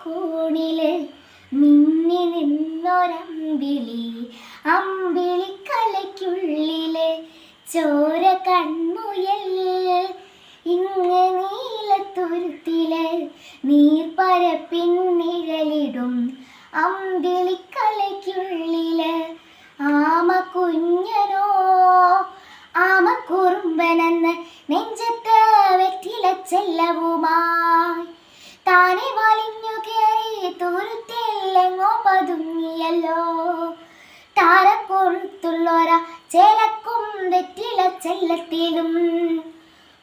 ഓലക്കൂണിൽ മിന്നി നിന്നൊരമ്പിളി അമ്പിളിക്കലയ്ക്കുള്ളിൽ ചോര കൺമുയൽ ഇങ്ങ് നീലത്തുരുത്തിൽ നീർപ്പരപ്പിൻ നിഴലിടും അമ്പിളിക്കലയ്ക്കുള്ളിൽ തുരുത്തില്ലെങ്ങോ താരപ്പുറത്തുള്ളോര ചേലക്കും വെറ്റില ചെല്ലത്തിലും.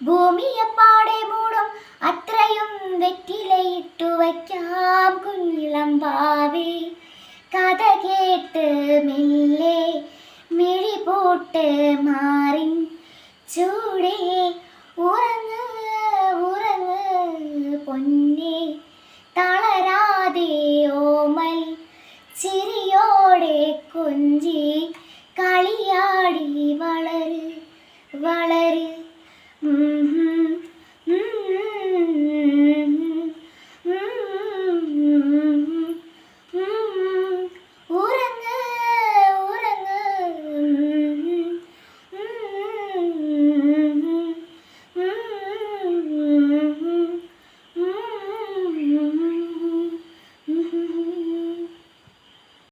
ഭൂമിയപ്പാടെ മൂടും അത്രയും വെറ്റിലയിട്ടു വയ്ക്കാം കുഞ്ഞിളം ഭാവി കഥ കേട്ട് മെല്ലെ മിഴി പോട്ട് മാറി ചൂടിൽ 纯洁